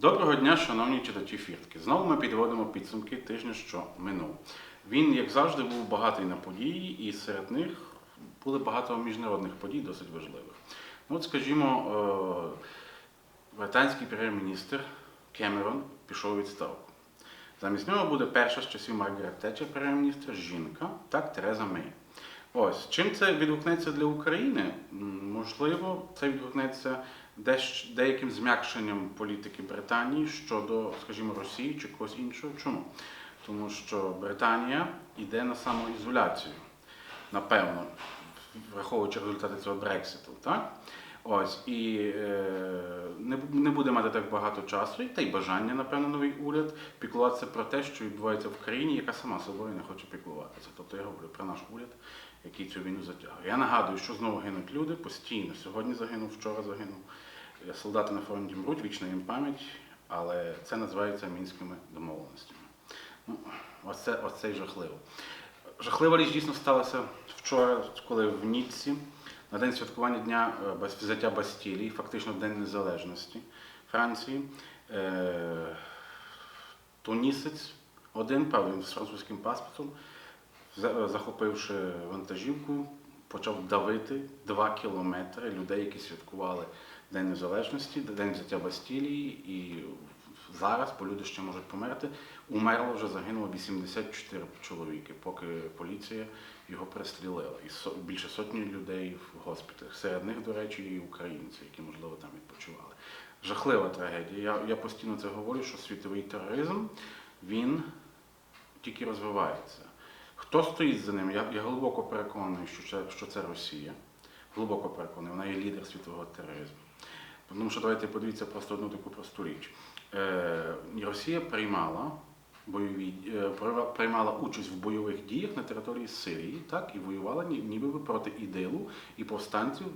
Доброго дня, шановні читачі фіртки. Знову ми підводимо підсумки тижня, що минув. Він, як завжди, був багатий на події, і серед них були багато міжнародних подій, досить важливих. Ну, От, скажімо, е, британський прем'єр-міністр Кемерон пішов у відставку. Замість нього буде перша з часів Маргарет Тетчер прем'єр-міністр, жінка, так, Тереза Мей. Ось чим це відгукнеться для України? Можливо, це відгукнеться деяким зм'якшенням політики Британії щодо, скажімо, Росії чи когось іншого. Чому? Тому що Британія йде на самоізоляцію, напевно, враховуючи результати цього Брекситу, так? Ось і е, не, буде мати так багато часу, та й бажання, напевно, новий уряд піклуватися про те, що відбувається в країні, яка сама собою не хоче піклуватися. Тобто я говорю про наш уряд, який цю війну затягує. Я нагадую, що знову гинуть люди постійно. Сьогодні загинув, вчора загинув. Солдати на фронті мруть, вічна їм пам'ять, але це називається мінськими домовленостями. Ну, оце, оце й жахливо. Жахлива річ дійсно сталася вчора, коли в Ніцці, на день святкування Дня е, взяття Бастілії, фактично в День Незалежності Франції, е, тунісець, один, він з французьким паспортом, захопивши вантажівку, почав давити два кілометри людей, які святкували День Незалежності, День взяття Бастілії, і зараз, бо люди ще можуть померти, умерло вже загинуло 84 чоловіки, поки поліція його пристрілила. І більше сотні людей в госпіталях. Серед них, до речі, і українці, які, можливо, там відпочивали. Жахлива трагедія. Я, я постійно це говорю, що світовий тероризм він тільки розвивається. Хто стоїть за ним? Я, я глибоко переконаний, що це, що це Росія. Глибоко переконаний, вона є лідер світового тероризму. Тому що давайте подивіться просто одну таку просту річ. Е, Росія приймала бойові е, приймала участь в бойових діях на території Сирії, так і воювала ніби проти ідилу і повстанців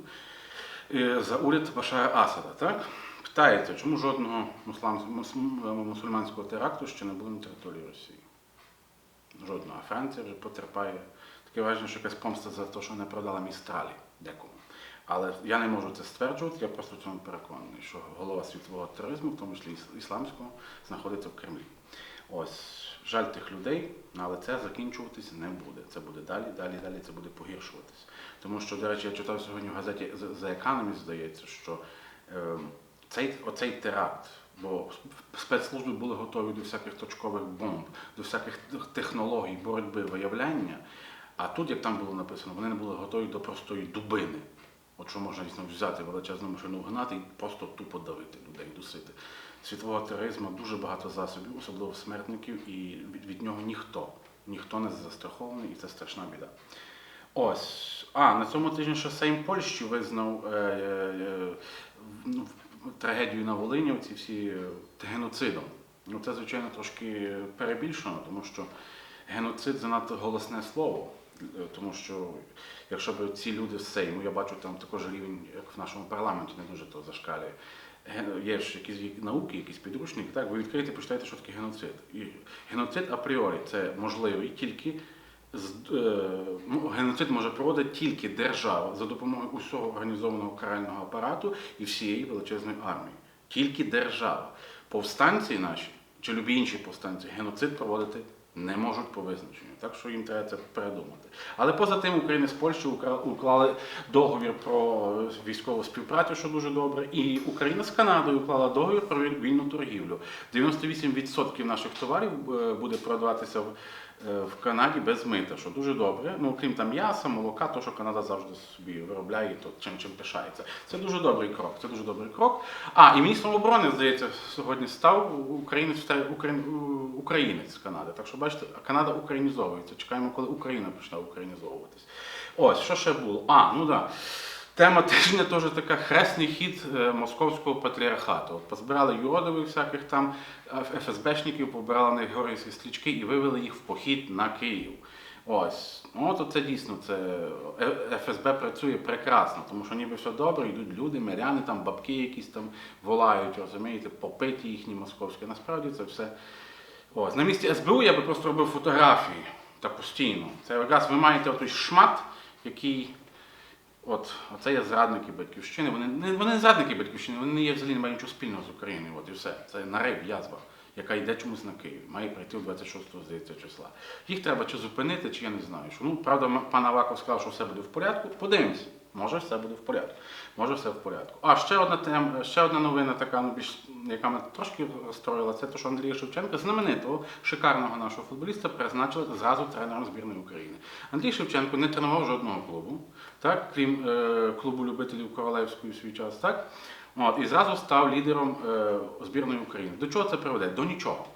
е, за уряд Башара Асада. Так питається, чому жодного мусульманського теракту ще не було на території Росії? Жодного. А Франція вже потерпає. Таке враження, що якась помста за те, що не продала містралі декому. Але я не можу це стверджувати, я просто в цьому переконаний, що голова світового тероризму, в тому числі іс- ісламського, знаходиться в Кремлі. Ось жаль тих людей, але це закінчуватись не буде. Це буде далі, далі, далі це буде погіршуватись. Тому що, до речі, я читав сьогодні в газеті The Economist, здається, що е, цей, оцей теракт, бо спецслужби були готові до всяких точкових бомб, до всяких технологій боротьби, виявляння. А тут, як там було написано, вони не були готові до простої дубини. От що можна дійсно взяти величезну машину гнати і просто тупо давити людей, дусити. Світового тероризму дуже багато засобів, особливо смертників, і від, від нього ніхто, ніхто не застрахований, і це страшна біда. Ось. А, на цьому тижні ще Сейм Польщі визнав е, е, ну, трагедію на Волині, ці всі е, геноцидом. Ну, це, звичайно, трошки перебільшено, тому що геноцид занадто голосне слово. Е, Тому що якщо б ці люди з Сейму, я бачу там також рівень, як в нашому парламенті, не дуже то зашкалює. Є ж якісь науки, якісь підручники, так, ви відкриєте, почитаєте, що таке геноцид. І геноцид апріорі це можливий тільки з- е, ну, геноцид може проводити тільки держава за допомогою усього організованого карального апарату і всієї величезної армії. Тільки держава. Повстанці наші чи любі інші повстанці геноцид проводити не можуть по визначенню. Так що їм треба це передумати. Але поза тим Україна з Польщею уклали договір про військову співпрацю, що дуже добре. І Україна з Канадою уклала договір про вільну торгівлю. 98% наших товарів е, буде продаватися в, е, Канаді без мита, що дуже добре. Ну, окрім там м'яса, молока, то, що Канада завжди собі виробляє, то чим чим пишається. Це дуже добрий крок. Це дуже добрий крок. А, і міністром оборони, здається, сьогодні став українець, україн, українець з Канади. Так що бачите, Канада українізовується. Чекаємо, коли Україна почне українізовуватись. Ось, що ще було? А, ну так. Да. Тема тижня теж така хресний хід е, московського патріархату. От позбирали юродових всяких там ФСБшників, побирали на них георгіївські стрічки і вивели їх в похід на Київ. Ось, ну це дійсно це е, ФСБ працює прекрасно, тому що ніби все добре, йдуть люди, миряни, там бабки якісь там волають, розумієте, попиті їхні московські. Насправді це все. Ось на місці СБУ я би просто робив фотографії та постійно. Це якраз ви маєте той шмат, який От, оце є зрадники батьківщини. Вони не вони не зрадники батьківщини, вони є взагалі не мають нічого спільного з Україною. От і все. Це нарив, язва, яка йде чомусь на Київ. Має прийти у 26 здається, числа. Їх треба чи зупинити, чи я не знаю. Що. Ну, правда, пан Аваков сказав, що все буде в порядку. Подивимось. Може, все буде в порядку. Може, все в порядку. А ще одна тема, ще одна новина, така ну, більш яка мене трошки розстроїла, це те, що Андрія Шевченка, знаменитого, шикарного нашого футболіста, призначили зразу тренером збірної України. Андрій Шевченко не тренував жодного клубу, так, крім е, клубу любителів Королевської в свій час, так? От, і зразу став лідером е, збірної України. До чого це приведе? До нічого.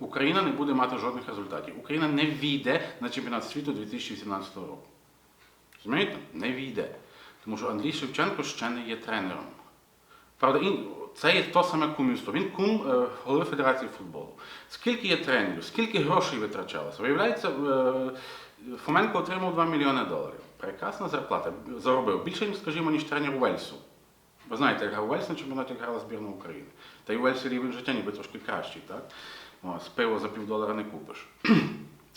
Україна не буде мати жодних результатів. Україна не війде на чемпіонат світу 2018 року. Розумієте? Не війде. Тому що Андрій Шевченко ще не є тренером. Правда, це є то саме кумівство. Він кум е, голови Федерації футболу. Скільки є тренерів, скільки грошей витрачалося? Виявляється, е, Фоменко отримав 2 мільйони доларів. Прекрасна зарплата. Заробив більше, скажімо, ніж тренер Уельсу. Ви знаєте, як грав Уельс на чемпіонаті грала збірна України. Та й Уельсі рівень життя ніби трошки кращий, так? Ось, пиво за півдолара не купиш.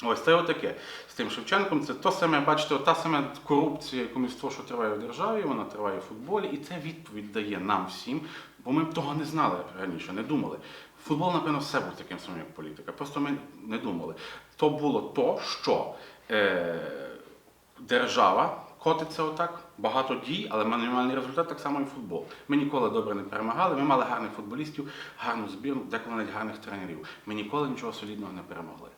Ось це отаке. З тим Шевченком це то саме, бачите, та саме корупція, комуніство, що триває в державі, вона триває в футболі, і це відповідь дає нам всім, бо ми б того не знали раніше, не думали. Футбол, напевно, все був таким самим, як політика. Просто ми не думали. То було то, що е, держава котиться отак, багато дій, але мінімальний результат так само і футбол. Ми ніколи добре не перемагали, ми мали гарних футболістів, гарну збірну, деколи навіть гарних тренерів. Ми ніколи нічого солідного не перемогли.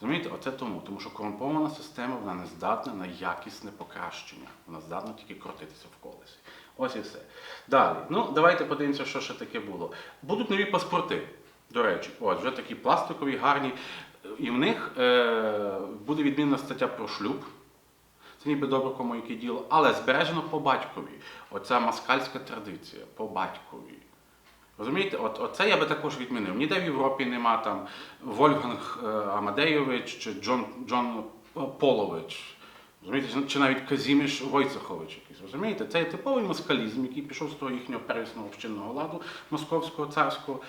Розумієте, оце тому, тому що корумпована система вона не здатна на якісне покращення. Вона здатна тільки крутитися в колесі. Ось і все. Далі. Ну, давайте подивимося, що ще таке було. Будуть нові паспорти. До речі, от вже такі пластикові, гарні. І в них е, буде відмінна стаття про шлюб. Це ніби добре кому яке діло, але збережено по батькові. Оця москальська традиція по батькові. Розумієте, от, оце я би також відмінив. Ніде в Європі нема там Вольфганг е, Амадейович чи Джон, Джон Полович. Розумієте, чи навіть Казіміш Войцехович якийсь. Розумієте? Це типовий москалізм, який пішов з того їхнього первісного общинного ладу московського царського.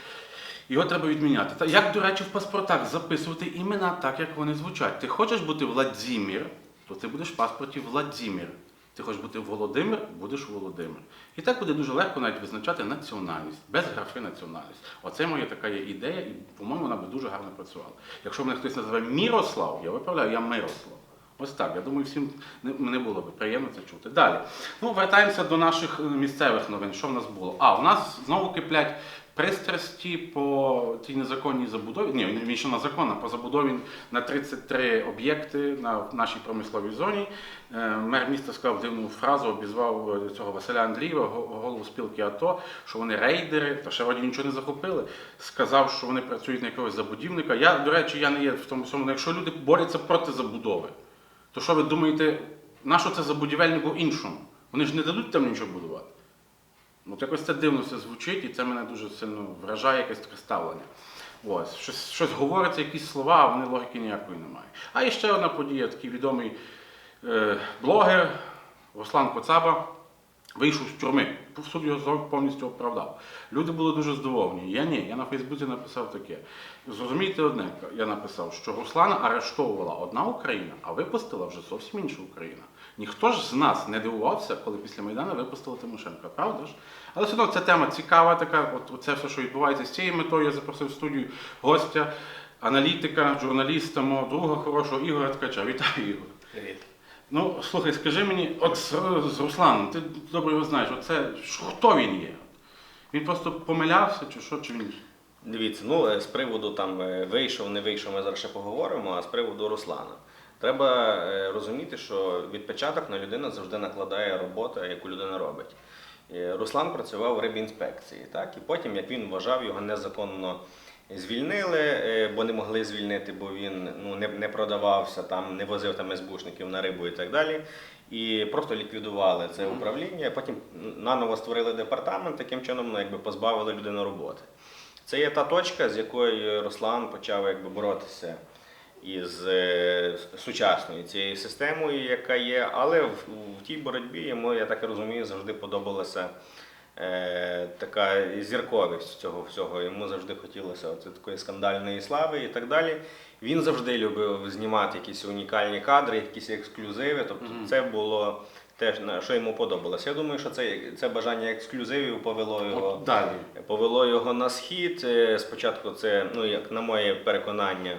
Його треба відміняти. Та як, до речі, в паспортах записувати імена так, як вони звучать. Ти хочеш бути Владзімір, то ти будеш в паспорті Владзімір. Ти хочеш бути Володимир, будеш Володимир. І так буде дуже легко навіть визначати національність, без графи національність. Оце моя така є ідея, і, по-моєму, вона би дуже гарно працювала. Якщо мене хтось називає Мірослав, я виправляю, я Мирослав. Ось так. Я думаю, всім не, було б приємно це чути. Далі. Ну, вертаємося до наших місцевих новин. Що в нас було? А, у нас знову киплять пристрасті по тій незаконній забудові. Ні, він ще на закон, а по забудові на 33 об'єкти на нашій промисловій зоні. Е, Мер міста сказав дивну фразу, обізвав е, цього Василя Андрієва, голову спілки АТО, що вони рейдери, та ще вроді нічого не захопили. Сказав, що вони працюють на якогось забудівника. Я, до речі, я не є в тому всьому. Якщо люди борються проти забудови, то що ви думаєте, на що це забудівельнику іншому? Вони ж не дадуть там нічого будувати. От якось це дивно все звучить, і це мене дуже сильно вражає якесь таке ставлення. Ось, щось, щось говориться, якісь слова, а вони логіки ніякої немає. А ще одна подія, такий відомий е, блогер Руслан Коцаба вийшов з тюрми. Суд його повністю оправдав. Люди були дуже здивовані. Я ні, я на Фейсбуці написав таке. Зрозумійте одне, я написав, що Руслана арештовувала одна Україна, а випустила вже зовсім інша Україна. Ніхто ж з нас не дивувався, коли після Майдану випустили Тимошенка, правда ж? Але все одно ця тема цікава, така, от це все, що відбувається з цією метою. Я запросив в студію гостя, аналітика, журналіста, мого друга хорошого Ігоря Ткача. Вітаю, Ігор. Привіт. Ну, слухай, скажи мені, от з, з Русланом, ти добре його знаєш, оце, хто він є? Він просто помилявся, чи що, чи він. Дивіться, ну е, з приводу там е, вийшов, не вийшов, ми зараз ще поговоримо. А з приводу Руслана. Треба е, розуміти, що відпечаток на людину завжди накладає робота, яку людина робить. Е, Руслан працював в рибінспекції, так? І потім, як він вважав, його незаконно звільнили, е, бо не могли звільнити, бо він ну, не, не продавався, там, не возив там СБУшників на рибу і так далі. І просто ліквідували це управління, потім наново створили департамент, таким чином ну, якби позбавили людину роботи. Це є та точка, з якою Руслан почав якби боротися із е, сучасною цією системою, яка є, але в, в тій боротьбі йому, я так розумію, завжди подобалася е, така зірковість цього всього. Йому завжди хотілося оце такої скандальної слави і так далі. Він завжди любив знімати якісь унікальні кадри, якісь ексклюзиви. Тобто Мгм. це було те, що йому подобалося. Я думаю, що це, це бажання ексклюзивів повело його. От далі. Повело його на схід. Е, Спочатку це, ну як на моє переконання,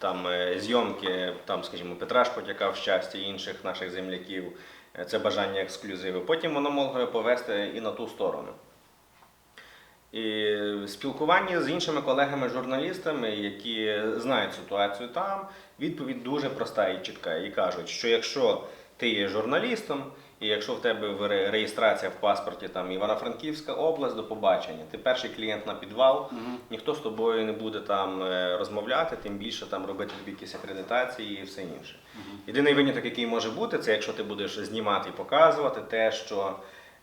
там е, зйомки, там, скажімо, Петра Шпотяка в щасті інших наших земляків. Е, Це бажання ексклюзиву. Потім воно могло повести і на ту сторону. І спілкування з іншими колегами-журналістами, які знають ситуацію там, відповідь дуже проста і чітка. І кажуть, що якщо ти є журналістом, і якщо в тебе реєстрація в паспорті там Івано-Франківська область до побачення, ти перший клієнт на підвал, ніхто з тобою не буде там е, розмовляти, тим більше там робити тобі якісь акредитації і все інше. Єдиний виняток, який може бути, це якщо ти будеш знімати і показувати те, що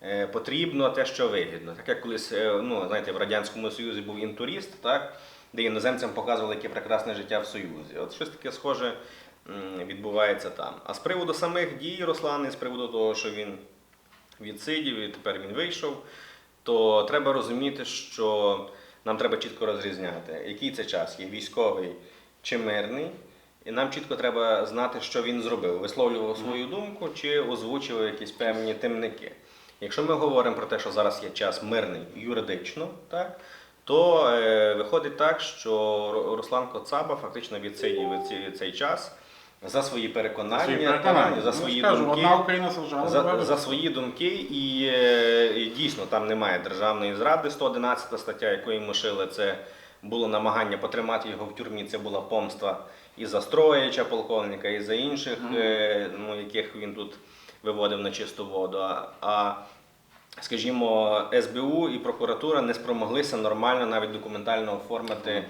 е, потрібно, те, що вигідно. Так як колись, е, ну знаєте, в радянському Союзі був інтурист, так, де іноземцям показували, яке прекрасне життя в Союзі. От щось таке схоже відбувається там. А з приводу самих дій Руслани, з приводу того, що він відсидів і тепер він вийшов, то треба розуміти, що нам треба чітко розрізняти, який це час є військовий чи мирний. І нам чітко треба знати, що він зробив, висловлював свою думку чи озвучував якісь певні темники. Якщо ми говоримо про те, що зараз є час мирний юридично, так, то е, виходить так, що Руслан Коцаба фактично відсидів цей час за свої переконання, Свої так, переконання. за Ну, свої скажу, думки Україна за, за свої думки, і, е, і дійсно там немає державної зради. 111 стаття, яку йому шили, це було намагання потримати його в тюрмі. Це була помста і за Строєча, полковника, і за інших, е, ну, яких він тут виводив на чисту воду. А, скажімо, СБУ і прокуратура не спромоглися нормально навіть документально оформити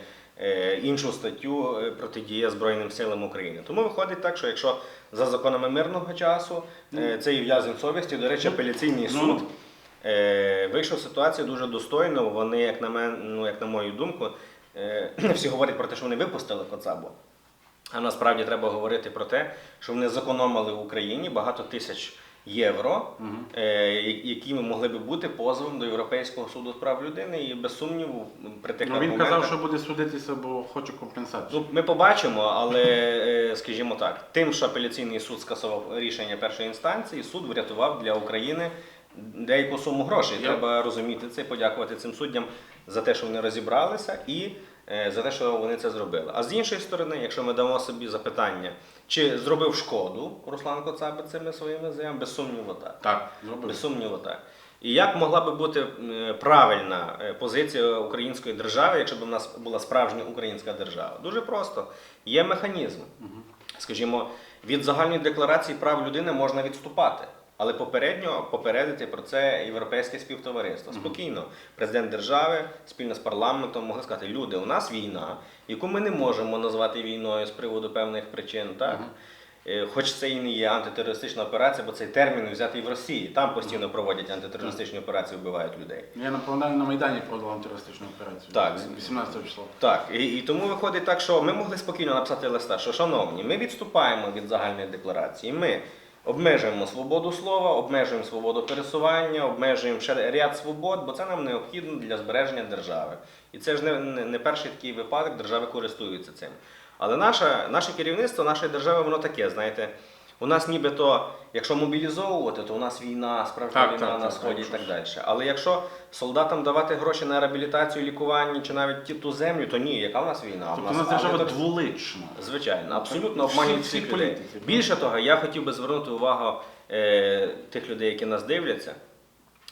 іншу статтю е, протидія Збройним силам України. Тому виходить так, що якщо за законами мирного часу е, це і в'язень совісті, до речі, апеляційний Ну, суд е, вийшов з ситуації дуже достойно. Вони, як на мен, ну як на мою думку, е, всі говорять про те, що вони випустили Коцабу. А насправді треба говорити про те, що вони зекономили в Україні багато тисяч євро, е, які могли би бути позовом до Європейського суду з прав людини, і без сумніву при тих Ну, він аргументах- казав, що буде судитися, бо хоче компенсацію. Ну, ми побачимо, але е, скажімо так, тим, що апеляційний суд скасував рішення першої інстанції, суд врятував для України деяку суму грошей. Я- Треба розуміти це, подякувати цим суддям за те, що вони розібралися, і е, за те, що вони це зробили. А з іншої сторони, якщо ми дамо собі запитання, чи зробив шкоду Руслан Коцаби цими своїми заявами, без сумніву так. Так, зробив. Без сумніву, так. І як могла би бути е, правильна е, позиція української держави, якщо б у нас була справжня українська держава? Дуже просто. Є механізм. Скажімо, від загальної декларації прав людини можна відступати. Але попередньо попередити про це європейське співтовариство. Спокійно, президент держави спільно з парламентом могли сказати, люди, у нас війна, яку ми не можемо назвати війною з приводу певних причин, так? Е, Хоч це і не є антитерористична операція, бо цей термін взятий в Росії. Там постійно проводять антитерористичні операції, вбивають людей. Я напевно на Майдані продав антитерористичну операцію. Так. 18 числа. Так, і, і тому виходить так, що ми могли спокійно написати листа, що шановні, ми відступаємо від загальної декларації. Ми обмежуємо свободу слова, обмежуємо свободу пересування, обмежуємо ще ряд свобод, бо це нам необхідно для збереження держави. І це ж не, не, перший такий випадок, держави користуються цим. Але наше, наше керівництво нашої держави, воно таке, знаєте. У нас нібито, якщо мобілізовувати, то у нас війна, справжня Так, війна так, на так, сході так, і так далі. Але якщо солдатам давати гроші на реабілітацію, лікування чи навіть ті- ту землю, то ні, яка в нас війна? Тобто у нас держава дволична. Звичайно, абсолютно Всі- обманюють всі всіх людей. Більше того, я хотів би звернути увагу е, тих людей, які нас дивляться,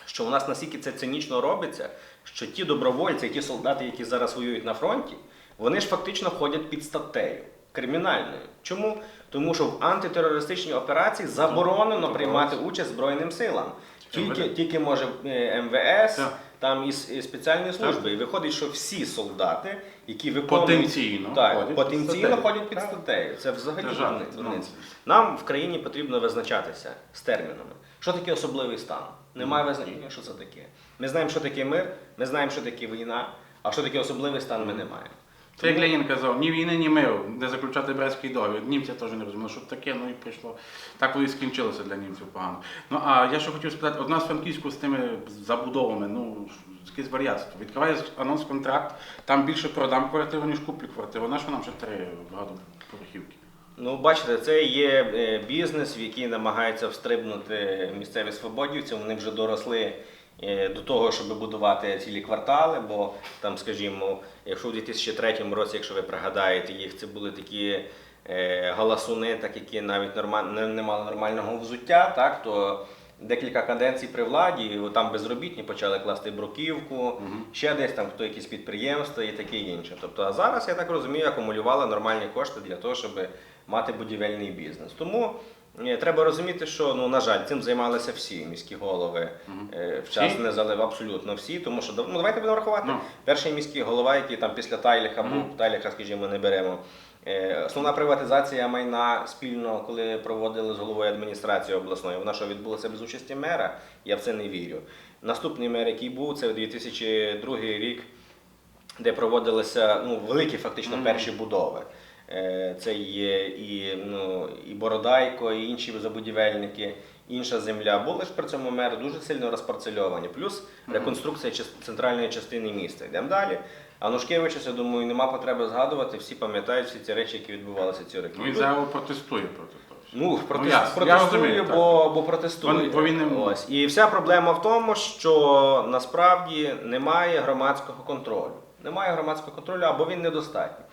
що у нас настільки це цинічно робиться, що ті добровольці, ті солдати, які зараз воюють на фронті, вони ж фактично ходять під статтею кримінальною. Чому? Тому що в антитерористичній операції заборонено приймати участь Збройним силам. Тільки, тільки може е, МВС, Так. там і, і спеціальні служби. І виходить, що всі солдати, які виконують Потенційно так, ходять під потенційно статтею. ходять під статтею. Це взагалі дурниць. нонсенс. Нам в країні потрібно визначатися з термінами. Що таке особливий стан? Немає визначення, що це таке. Ми знаємо, що таке мир, ми знаємо, що таке війна, а що таке особливий стан, ми не маємо. Це як Ленін казав, ні війни, ні миру, де заключати Брестський договір. Німці теж не розуміли, що таке, ну і прийшло. Так воно і скінчилося для німців погано. Ну а я ще хотів спитати, одна з Франківську з тими забудовами, ну якесь варіатство. Відкриває анонс контракт, там більше продам квартиру, ніж куплю квартиру. На нам ще три багатоповерхівки? Ну, бачите, це є е, бізнес, в який намагаються встрибнути місцеві свободівці. Вони вже доросли до того, щоб будувати цілі квартали. Бо там, скажімо, якщо у 2003 році, якщо ви пригадаєте їх, це були такі е, галасуни, так які навіть норма- не, мали нормального взуття, так то. Декілька каденцій при владі, там безробітні почали класти бруківку, ще десь там хто якісь підприємства і таке інше. Тобто, а зараз, я так розумію, акумулювали нормальні кошти для того, щоб мати будівельний бізнес. Тому е, треба розуміти, що ну на жаль, цим займалися всі міські голови е, в час Всі? не залив абсолютно всі, тому що ну давайте будемо рахувати. Ну. Перший міський голова, який там після Тайліха був. Тайліха, скажімо, не беремо. Е, Основна приватизація майна спільно, коли проводили з головою адміністрації обласної, вона що відбулася без участі мера, я в це не вірю. Наступний мер, який був, це 2002 рік, де проводилися ну, великі фактично перші будови. Е, Це є і, ну, і Бородайко, і інші забудівельники, інша земля. Були ж при цьому мери дуже сильно розпарцельовані. Плюс реконструкція центральної частини міста. Йдемо далі. А Нушкевича, я думаю, нема потреби згадувати. Всі пам'ятають всі ці речі, які відбувалися ці роки. Ну, він зараз протестує проти того. Ну, протест, ясно, я протестує, розумію, бо, бо протестує. Бо він не- Ось. І вся проблема в тому, що насправді немає громадського контролю. Немає громадського контролю або він недостатній.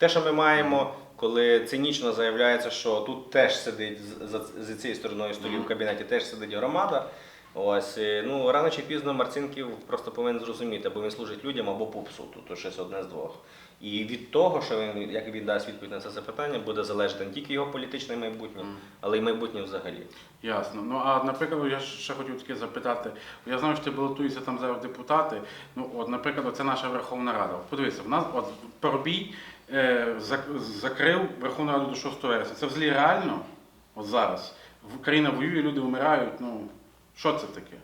Те, що ми маємо, коли цинічно заявляється, що тут теж сидить за, за цією стороною столів в кабінеті, теж сидить громада. Ось ну рано чи пізно Марцинків просто повинен зрозуміти, або він служить людям, або пупсу, тут щось одне з двох. І від того, що він як він дасть відповідь на це запитання, буде залежати не тільки його політичне майбутнє, але й майбутнє взагалі. Ясно. Ну а наприклад, я ще хотів таке запитати. Я знаю, що ти балотуєшся там зараз депутати. Ну, от, наприклад, це наша Верховна Рада. Подивися, в нас от Парубій зак- закрив Верховну Раду до 6 вересня. Це взагалі реально? От зараз. В- Країна воює, люди вмирають. Ну, що це таке?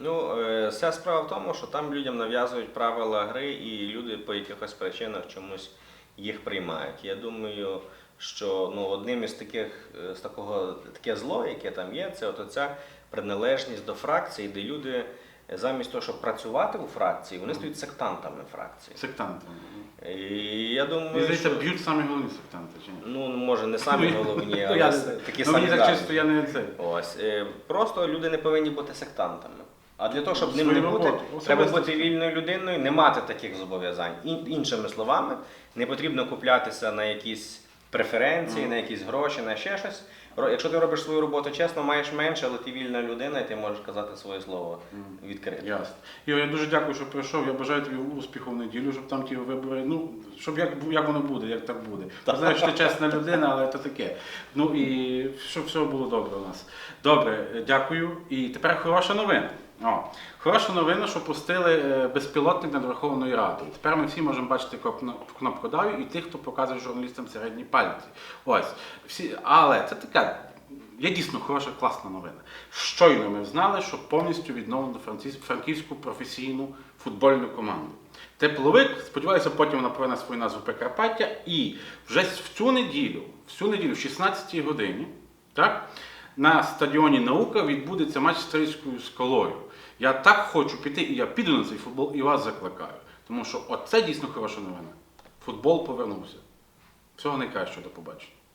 Ну, е, вся справа в тому, що там людям нав'язують правила гри, і люди по якихось причинах чомусь їх приймають. Я думаю, що ну, одним із таких е, з такого таке зло, яке там є, це от оця приналежність до фракції, де люди е, замість того, щоб працювати у фракції, вони стають сектантами фракції. Сектанти. І я думаю, здається, що, б'ють самі головні сектанти, чи ні? ну може не самі головні, Ну, але я- такі ну, самі. мені так чисто я не це. Ось е, просто люди не повинні бути сектантами. А для того, щоб ним Свою не бути, роботу, треба особисто. бути вільною людиною, не мати таких зобов'язань. Ін- іншими словами, не потрібно куплятися на якісь преференції, на якісь гроші, на ще щось. Якщо ти робиш свою роботу чесно, маєш менше, але ти вільна людина, і ти можеш казати своє слово відкрито. Ясно. Йо, я дуже дякую, що прийшов. Я бажаю тобі успіху в неділю, щоб там ті вибори. Ну, щоб як, як воно буде, як так буде. Я знаю, що ти чесна людина, але це таке. Ну і щоб все було добре у нас. Добре, дякую. І тепер хороша новина. О, хороша новина, що пустили е, безпілотник над Верховною Радою. Тепер ми всі можемо бачити кнопкодавів і тих, хто показує журналістам середні пальці. Ось. Всі, але це така Є дійсно хороша, класна новина. Щойно ми знали, що повністю відновлено франківську професійну футбольну команду. Тепловик, сподіваюся, потім вона поверне свою назву Прикарпаття. І вже в цю неділю, в цю неділю, в 16-й годині, так, на стадіоні Наука відбудеться матч з Стрийською скалою. Я так хочу піти, і я піду на цей футбол і вас закликаю. Тому що оце дійсно хороша новина. Футбол повернувся. Всього найкращого, до побачення.